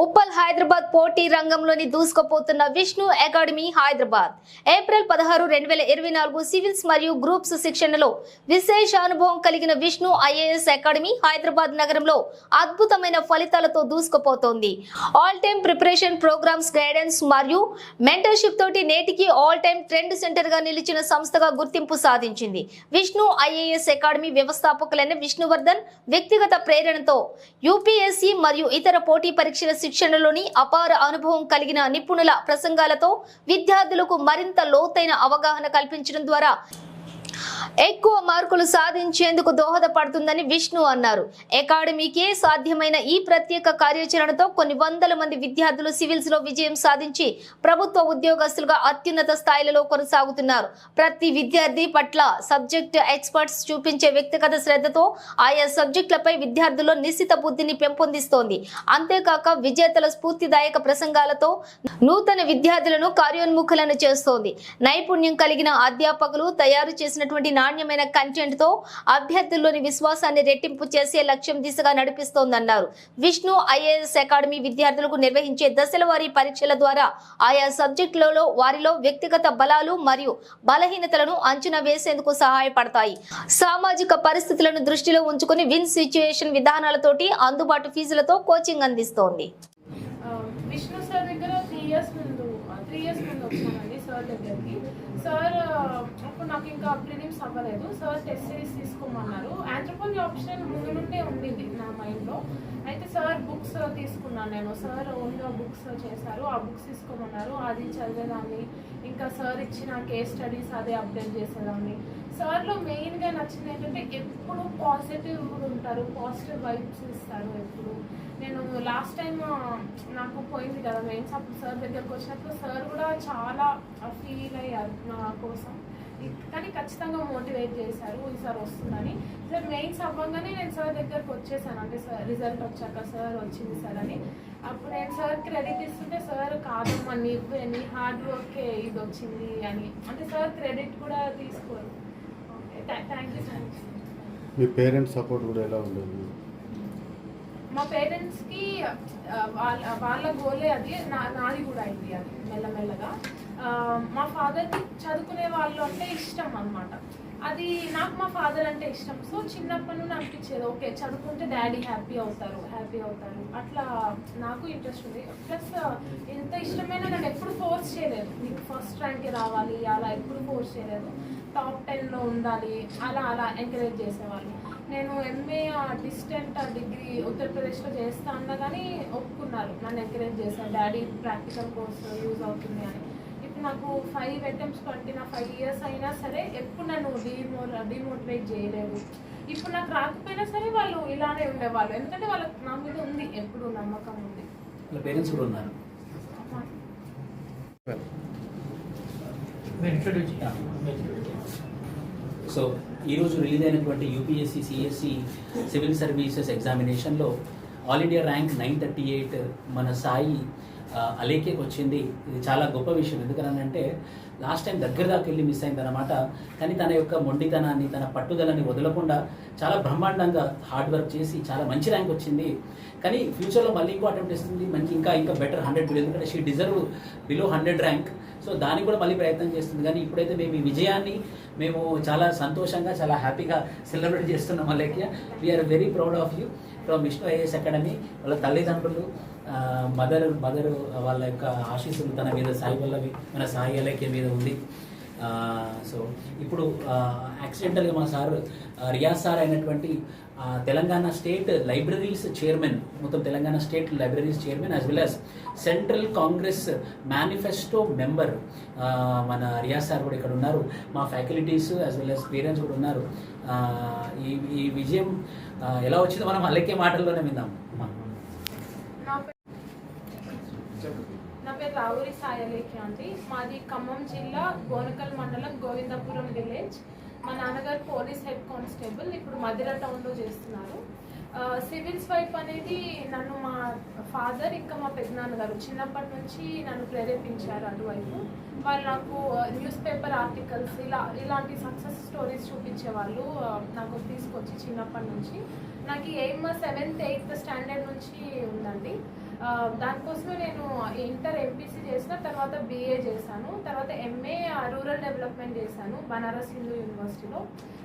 ఉప్పల్ హైదరాబాద్ పోటీ రంగంలోని దూసుకుపోతున్న విష్ణు అకాడమీ హైదరాబాద్. ఏప్రిల్ పదహారు రెండు వేల ఇరవై నాలుగు సివిల్స్ మరియు గ్రూప్స్ శిక్షణలో విశేష అనుభవం కలిగిన విష్ణు ఐఏఎస్ అకాడమీ హైదరాబాద్ నగరంలో అద్భుతమైన ఫలితాలతో దూసుకుపోతోంది. All time preparation programs guidance మరియు మెంటర్షిప్ తోటి నేటికి ఆల్ టైమ్ ట్రెండ్ సెంటర్గా నిలిచిన సంస్థగా గుర్తింపు సాధించింది. విష్ణు ఐఏఎస్ అకాడమీ వ్యవస్థాపకులైన విష్ణువర్ధన్ వ్యక్తిగత ప్రేరణతో యూపీఎస్సీ మరియు ఇతర పోటీ పరీక్షల శిక్షణలోని అపార అనుభవం కలిగిన నిపుణుల ప్రసంగాలతో విద్యార్థులకు మరింత లోతైన అవగాహన కల్పించడం ద్వారా ఎక్కువ మార్కులు సాధించేందుకు దోహదపడుతుందని విష్ణు అన్నారు. అకాడమీకే సాధ్యమైన ఈ ప్రత్యేక కార్యాచరణతో కొన్ని వందల మంది విద్యార్థులు సివిల్స్లో విజయం సాధించి ప్రభుత్వ ఉద్యోగస్తులుగా అత్యున్నత స్థాయిలలో కొనసాగుతున్నారు. ప్రతి విద్యార్థి పట్ల సబ్జెక్ట్ ఎక్స్పర్ట్స్ చూపించే వ్యక్తిగత శ్రద్ధతో ఆయా సబ్జెక్టులపై విద్యార్థుల్లో నిశ్చిత బుద్ధిని పెంపొందిస్తోంది. అంతేకాక విజేతల స్ఫూర్తిదాయక ప్రసంగాలతో నూతన విద్యార్థులను కార్యోన్ముఖులను చేస్తోంది. నైపుణ్యం కలిగిన అధ్యాపకులు తయారు చేసిన చేసినటువంటి నాణ్యమైన కంటెంట్తో అభ్యర్థుల్లోని విశ్వాసాన్ని రెట్టింపు చేసే లక్ష్యం దిశగా నడిపిస్తోందన్నారు. విష్ణు ఐఏఎస్ అకాడమీ విద్యార్థులకు నిర్వహించే దశల వారీ పరీక్షల ద్వారా ఆయా సబ్జెక్టులలో వారిలో వ్యక్తిగత బలాలు మరియు బలహీనతలను అంచనా వేసేందుకు సహాయపడతాయి. సామాజిక పరిస్థితులను దృష్టిలో ఉంచుకుని విన్ సిచ్యుయేషన్ విధానాలతోటి అందుబాటు ఫీజులతో కోచింగ్ అందిస్తోంది. విష్ణు సార్ దగ్గర త్రీ ఇయర్స్ ముందు త్రీ ఇయర్స్ ముందు వచ్చానండి సార్ దగ్గరికి సార్ ఆ, అప్పుడు నాకు ఇంకా ప్రిలిమ్స్ అవ్వలేదు. సార్ టెస్ట్ సిరీస్ తీసుకోమన్నారు. ఆంథ్రోపాలజీ ఆప్షన్ ముందు నుండే ఉండింది నా మైండ్లో. అయితే సార్ బుక్స్ తీసుకున్నాను నేను. సార్ ఓన్గా బుక్స్ చేశారు. ఆ బుక్స్ తీసుకోమన్నారు. అది చదివేదాన్ని. ఇంకా సార్ ఇచ్చిన కేస్ స్టడీస్ అదే అప్డేట్ చేసేదాన్ని. సార్లో మెయిన్గా నచ్చింది ఏంటంటే ఎప్పుడు పాజిటివ్ ఉంటారు. పాజిటివ్ వైబ్స్ ఇస్తారు ఎప్పుడు. నేను లాస్ట్ టైం నాకు పోయింది కదా మెయిన్స్ అప్పుడు సార్ దగ్గరకు వచ్చినప్పుడు సార్ కూడా చాలా ఫీల్ అయ్యారు నా కోసం. కానీ ఖచ్చితంగా మోటివేట్ చేశారు ఈసారి వస్తుందని. సార్ మెయిన్స్ అవ్వగానే నేను సార్ దగ్గరకు వచ్చేసాను. అంటే సార్ రిజల్ట్ వచ్చాక సార్ వచ్చింది సార్ అని. అప్పుడు నేను సార్ క్రెడిట్ ఇస్తుంటే సార్ కాదమ్మా నీ నీ హార్డ్ వర్కే ఇది వచ్చింది అని. అంటే సార్ క్రెడిట్ కూడా తీసుకోరు. ఓకే థ్యాంక్ యూ సార్ మీ పేరెంట్స్ సపోర్ట్ కూడా ఎలా ఉండేది? మా పేరెంట్స్కి వాళ్ళ వాళ్ళ గోలే అది. నా నాది కూడా అయింది అది మెల్లమెల్లగా. మా ఫాదర్కి చదువుకునే వాళ్ళు అంటే ఇష్టం అన్నమాట. అది నాకు మా ఫాదర్ అంటే ఇష్టం. సో చిన్నప్పటి నుండి అనిపించేది ఓకే చదువుకుంటే డాడీ హ్యాపీ అవుతారు హ్యాపీ అవుతారు. అట్లా నాకు ఇంట్రెస్ట్ ఉంది. ప్లస్ ఎంత ఇష్టమైన నన్ను ఎప్పుడు ఫోర్స్ చేయలేదు. నీకు ఫస్ట్ ర్యాంక్ రావాలి అలా ఎప్పుడు ఫోర్స్ చేయలేదు. టాప్ టెన్లో ఉండాలి అలా అలా ఎంకరేజ్ చేసేవాళ్ళు. నేను ఎంఏ డిస్టెంట్ డిగ్రీ ఉత్తరప్రదేశ్లో చేస్తా అన్నా కానీ ఒప్పుకున్నారు. నన్ను ఎంకరేజ్ చేశారు. డాడీ ప్రాక్టికల్ కోర్స్ యూజ్ అవుతుంది అని. నాకు ఫైవ్ అటెంప్ట్స్ పట్టిన ఫైవ్ ఇయర్స్ అయినా సరే ఎప్పుడు నన్ను డిమో డిమోటివేట్ చేయలేదు. ఇప్పుడు నాకు రాకపోయినా సరే వాళ్ళు ఇలానే ఉండేవాళ్ళు. ఎందుకంటే వాళ్ళకి నా మీద ఉంది ఎప్పుడు నమ్మకం ఉంది. వాళ్ళ పేరెంట్స్ కూడా ఉన్నారు. సో ఈరోజు రిలీజ్ అయినటువంటి యూపీఎస్సి సిఎస్సి సివిల్ సర్వీసెస్ ఎగ్జామినేషన్లో all India rank nine thirty eight మన సాయి అలీకే వచ్చింది. ఇది చాలా గొప్ప విషయం. ఎందుకనంటే లాస్ట్ టైం దగ్గర దాకా వెళ్ళి మిస్ అయిందనమాట కానీ తన యొక్క మొండితనాన్ని తన పట్టుదలని వదలకుండా చాలా బ్రహ్మాండంగా హార్డ్ వర్క్ చేసి చాలా మంచి ర్యాంక్ వచ్చింది. కానీ ఫ్యూచర్లో మళ్ళీ ఇంకో అటెంప్ట్ ఇస్తుంది మంచి ఇంకా ఇంకా బెటర్ హండ్రెడ్ ఎందుకంటే she deserve below hundred rank so దానికి కూడా మళ్ళీ ప్రయత్నం చేస్తుంది. కానీ ఇప్పుడైతే మేము ఈ విజయాన్ని మేము చాలా సంతోషంగా చాలా హ్యాపీగా సెలబ్రేట్ చేస్తున్నాం మళ్ళీ we are very proud of you from Vishnu IAS academy వాళ్ళ తల్లిదండ్రులు. మదర్ మదర్ వాళ్ళ యొక్క ఆశీస్సులు తన మీద సాయి వల్లవి మన సాయి అలేఖ్య మీద ఉంది. సో ఇప్పుడు యాక్సిడెంటల్గా మా సార్ రియాజ్ సార్ అయినటువంటి తెలంగాణ స్టేట్ లైబ్రరీస్ చైర్మన్ మొత్తం Telangana state libraries chairman as well as central Congress manifesto member మన రియాజ్ సార్ కూడా ఇక్కడ ఉన్నారు. మా faculties as well as parents కూడా ఉన్నారు. ఈ ఈ విజయం ఎలా వచ్చిందో మనం అల్లకే మాటల్లోనే విందాం నా పేరు నా పేరు రావురి సాయలేఖ్య అండి. మాది ఖమ్మం జిల్లా గోనకల్ మండలం గోవిందపురం విలేజ్. మా నాన్నగారు పోలీస్ హెడ్ కానిస్టేబుల్ ఇప్పుడు మధిర టౌన్లో చేస్తున్నారు. సివిల్స్ వైప్ అనేది నన్ను మా ఫాదర్ ఇంకా మా పెద్దనాన్నగారు చిన్నప్పటి నుంచి నన్ను ప్రేరేపించారు అటువైపు. వాళ్ళు నాకు న్యూస్ పేపర్ ఆర్టికల్స్ ఇలా ఇలాంటి సక్సెస్ స్టోరీస్ చూపించేవాళ్ళు నాకు తీసుకొచ్చి చిన్నప్పటి నుంచి. నాకు ఎయిమ్ సెవెంత్ ఎయిత్ స్టాండర్డ్ నుంచి ఉందండి. దానికోసమే నేను ఇంటర్ ఎంపీసీ చేసిన తర్వాత బీఏ చేశాను తర్వాత ఎంఏ రూరల్ డెవలప్మెంట్ చేశాను బనారస్ హిందూ యూనివర్సిటీలో.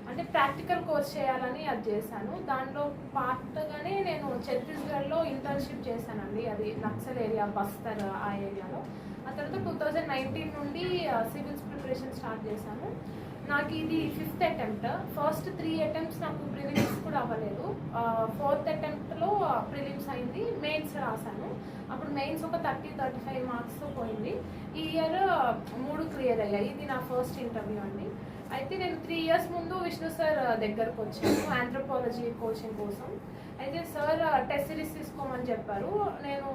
అంటే ప్రాక్టికల్ కోర్స్ చేయాలని అది చేశాను. దాంట్లో పార్ట్గానే నేను ఛత్తీస్గఢ్లో ఇంటర్న్షిప్ చేశానండి. అది నక్సల్ ఏరియా బస్తర్ ఆ ఏరియాలో. ఆ తర్వాత టూ థౌజండ్ నైన్టీన్ నుండి సివిల్స్ ప్రిపరేషన్ స్టార్ట్ చేశాను. నాకు ఇది fifth attempt first three attempts నాకు ప్రిలిమ్స్ కూడా అవ్వలేదు. ఫోర్త్ అటెంప్ట్లో ప్రిలిమ్స్ అయింది. మెయిన్స్ రాశాను. అప్పుడు మెయిన్స్ ఒక థర్టీ థర్టీ ఫైవ్ మార్క్స్తో పోయింది. ఈ ఇయర్ మూడు క్లియర్ అయ్యాయి. ఇది నా ఫస్ట్ ఇంటర్వ్యూ అండి. అయితే నేను త్రీ ఇయర్స్ ముందు విష్ణు సార్ దగ్గరకు వచ్చాను ఆంథ్రోపాలజీ కోచింగ్ కోసం. అయితే సార్ టెస్ట్ సిరీస్ తీసుకోమని చెప్పారు. నేను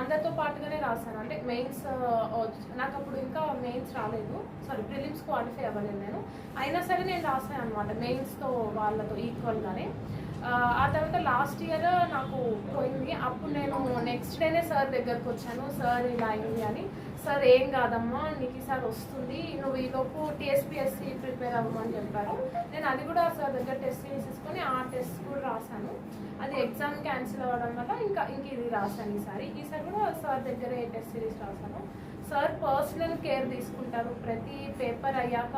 అందరితో పాటుగానే రాశాను. అంటే మెయిన్స్ నాకు అప్పుడు ఇంకా మెయిన్స్ రాలేదు. సారీ ప్రిలిమ్స్ క్వాలిఫై అవ్వలేదు నేను. అయినా సరే నేను రాశాను అనమాట మెయిన్స్తో వాళ్ళతో ఈక్వల్గానే ఆ తర్వాత లాస్ట్ ఇయర్ నాకు పోయింది. అప్పుడు నేను నెక్స్ట్ డేనే సార్ దగ్గరకు వచ్చాను. సార్ ఇలా అయింది అని. సార్ ఏం కాదమ్మా నీకు ఈసారి వస్తుంది నువ్వు ఈలోపు టీఎస్పిఎస్సి ప్రిపేర్ అవ్వమని చెప్పారు. నేను అది కూడా సార్ దగ్గర టెస్ట్ తీసుకొని ఆ టెస్ట్ కూడా రాశాను. అది ఎగ్జామ్ క్యాన్సిల్ అవ్వడం వల్ల ఇంకా ఇంక ఇది రాశాను ఈసారి ఈసారి కూడా సార్ దగ్గరే టెస్ట్ సిరీస్ రాశాను. సార్ పర్సనల్ కేర్ తీసుకుంటారు. ప్రతి పేపర్ అయ్యాక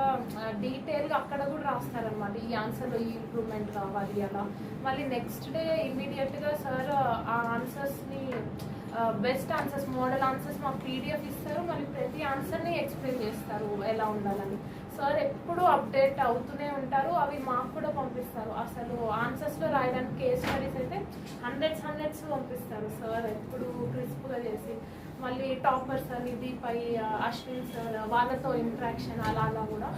డీటెయిల్గా అక్కడ కూడా రాస్తారనమాట ఈ ఆన్సర్లో ఈ ఇంప్రూవ్మెంట్ కావాలి అలా. మళ్ళీ నెక్స్ట్ డే ఇమ్మీడియట్గా సార్ ఆ ఆన్సర్స్ని బెస్ట్ ఆన్సర్స్ మోడల్ ఆన్సర్స్ మాకు పీడిఎఫ్ ఇస్తారు. మళ్ళీ ప్రతి ఆన్సర్ని ఎక్స్ప్లెయిన్ చేస్తారు ఎలా ఉండాలని. సార్ ఎప్పుడు అప్డేట్ అవుతూనే ఉంటారు. అవి మాకు కూడా పంపిస్తారు. అసలు ఆన్సర్స్లో రాయడానికి కేస్ స్టడీస్ అయితే హండ్రెడ్స్ హండ్రెడ్స్ పంపిస్తారు. సార్ ఎప్పుడు క్రిస్ప్గా చేసి మళ్ళీ టాపర్స్ అని దీపై అశ్విన్ సార్ వాళ్ళతో ఇంట్రాక్షన్ అలా అలా కూడా.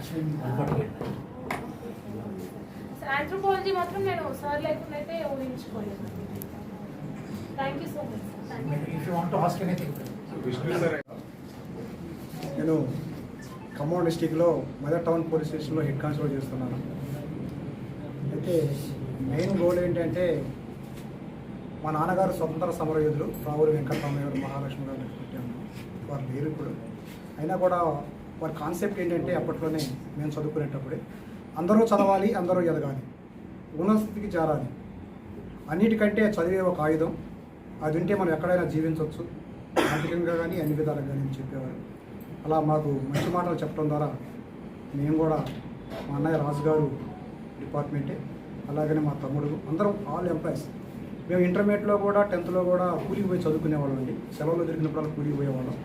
ఆంథ్రోపాలజీ మాత్రం నేను సార్ లేకుండా అయితే ఊహించుకోలేదు. Thank you so much you. నేను ఖమ్మం డిస్టిక్లో మదర్ టౌన్ పోలీస్ స్టేషన్లో హెడ్ కానిస్టేబుల్ చేస్తున్నాను. అయితే మెయిన్ గోల్ ఏంటంటే మా నాన్నగారు స్వతంత్ర సమరయోధులు రావులు వెంకటరామయ్య గారు మహాలక్ష్మి గారు పెట్టాము వారు లేరు ఇప్పుడు. అయినా కూడా వారి కాన్సెప్ట్ ఏంటంటే అప్పట్లోనే మేము చదువుకునేటప్పుడే అందరూ చదవాలి అందరూ ఎదగాలి ఉన్నత స్థితికి చేరాలి. అన్నిటికంటే చదివే ఒక ఆయుధం అది ఉంటే మనం ఎక్కడైనా జీవించవచ్చు. ఆర్థికంగా కానీ అన్ని విధాలుగా కానీ అని చెప్పేవారు. అలా మాకు మంచి మాటలు చెప్పడం ద్వారా మేము కూడా మా అన్నయ్య రాజు గారు డిపార్ట్మెంటే అలాగనే మా తమ్ముడు అందరం ఆల్ ఎంప్లాయీస్. మేము ఇంటర్మీడియట్లో కూడా టెన్త్లో కూడా కూలికి పోయి చదువుకునేవాళ్ళం అండి. సెలవులు దొరికినప్పుడు కూలికి పోయేవాళ్ళం.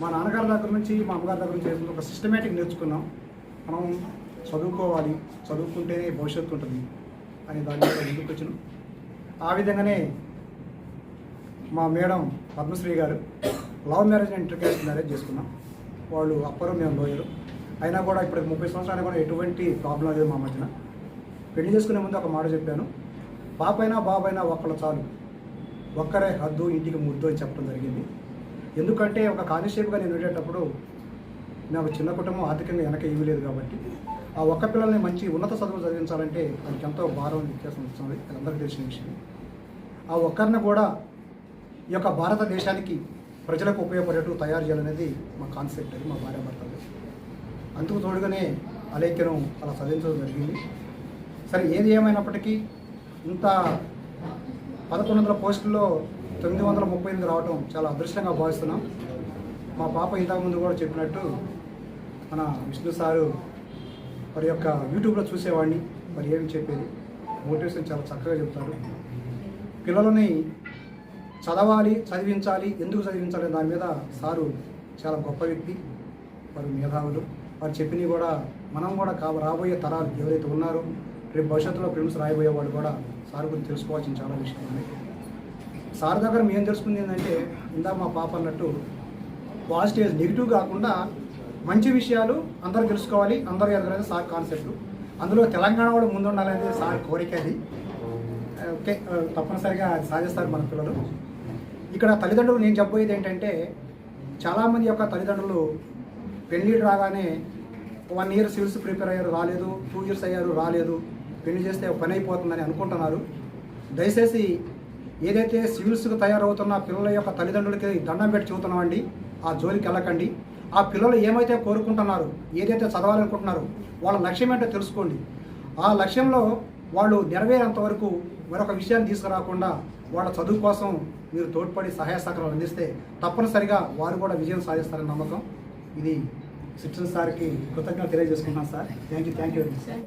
మా నాన్నగారి దగ్గర నుంచి మా అమ్మగారి దగ్గర నుంచి ఒక సిస్టమేటిక్ నేర్చుకున్నాం. మనం చదువుకోవాలి చదువుకుంటేనే భవిష్యత్తు ఉంటుంది అని దాని మీద ముందుకు వచ్చినాం ఆ విధంగానే మా madam Padmasri garu love marriage and intercaste marriage చేసుకున్నాం. వాళ్ళు అప్పరు మేము లోయరు. అయినా కూడా ఇప్పుడు ముప్పై సంవత్సరాలు కూడా ఎటువంటి ప్రాబ్లం లేదు మా మధ్యన. పెళ్ళి చేసుకునే ముందు ఒక మాట చెప్పాను. పాపైనా బాబైనా ఒక్కళ్ళు చాలు. ఒక్కరే హద్దు ఇంటికి ముద్దు అని చెప్పడం జరిగింది. ఎందుకంటే ఒక కానిస్టేబుల్గా నేను వెళ్ళేటప్పుడు నాకు చిన్న కుటుంబం ఆర్థికంగా వెనక ఏమీ లేదు కాబట్టి ఆ ఒక్క పిల్లల్ని మంచి ఉన్నత చదువులు చదివించాలంటే దానికి ఎంతో భారం వ్యత్యాసం వస్తుంది. అందరికీ తెలిసిన విషయం. ఆ ఒక్కరిని కూడా ఈ యొక్క భారతదేశానికి ప్రజలకు ఉపయోగపడేట్టు తయారు చేయాలనేది మా కాన్సెప్ట్ అది మా భార్య భర్తలు అందుకు తోడుగానే అలేఖ్యను అలా చదివించడం జరిగింది. సరే ఏది ఏమైనప్పటికీ ఇంత పదకొండు వందల పోస్టుల్లో తొమ్మిది వందల ముప్పై ఎనిమిది రావడం చాలా అదృష్టంగా భావిస్తున్నాం. మా పాప ఇంతకుముందు కూడా చెప్పినట్టు మన విష్ణు సారు వారి యొక్క యూట్యూబ్లో చూసేవాడిని మరి ఏమి చెప్పేది? మోటివేషన్ చాలా చక్కగా చెప్తారు. పిల్లలని చదవాలి చదివించాలి ఎందుకు చదివించాలి దాని మీద సారు చాలా గొప్ప వ్యక్తి. వారు మేధావులు. వారు చెప్పినవి కూడా మనం కూడా కా రాబోయే తరాలు ఎవరైతే ఉన్నారో రేపు భవిష్యత్తులో ఫిల్మ్స్ రాయబోయే వాళ్ళు కూడా సార్ గురించి తెలుసుకోవాల్సిన చాలా విషయాలు ఉన్నాయి. సార్ దగ్గర మేము తెలుసుకుంది ఏంటంటే ఇందాక మా పాప అన్నట్టు పాజిటివ్ నెగిటివ్ కాకుండా మంచి విషయాలు అందరూ తెలుసుకోవాలి అందరూ ఎదగలేదు సార్ కాన్సెప్ట్. అందులో తెలంగాణ కూడా ముందు ఉండాలనేది సార్ కోరిక అది. ఓకే తప్పనిసరిగా సాధిస్తారు మన పిల్లలు. ఇక్కడ తల్లిదండ్రులు నేను చెప్పబోయేది ఏంటంటే చాలామంది యొక్క తల్లిదండ్రులు పెళ్ళి రాగానే వన్ ఇయర్ సివిల్స్ ప్రిపేర్ అయ్యారు రాలేదు. టూ ఇయర్స్ అయ్యారు రాలేదు. పెళ్ళి చేస్తే పని అయిపోతుందని అనుకుంటున్నారు. దయచేసి ఏదైతే సివిల్స్కి తయారవుతున్న పిల్లల యొక్క తల్లిదండ్రులకి దండం పెట్టి చూస్తున్నామండి ఆ జోలికి వెళ్ళకండి. ఆ పిల్లలు ఏమైతే కోరుకుంటున్నారు ఏదైతే చదవాలనుకుంటున్నారో వాళ్ళ లక్ష్యం ఏంటో తెలుసుకోండి. ఆ లక్ష్యంలో వాళ్ళు నెరవేరేంత వరకు మరొక విషయాన్ని తీసుకురాకుండా వాళ్ళ చదువు కోసం మీరు తోడ్పడి సహాయ సహకారాలు అందిస్తే తప్పనిసరిగా వారు కూడా విజయం సాధిస్తారని నమ్మకం. ఇది సిటిజన్ సార్కి కృతజ్ఞతలు తెలియజేసుకుంటున్నాను sir. Thank you thank you very much.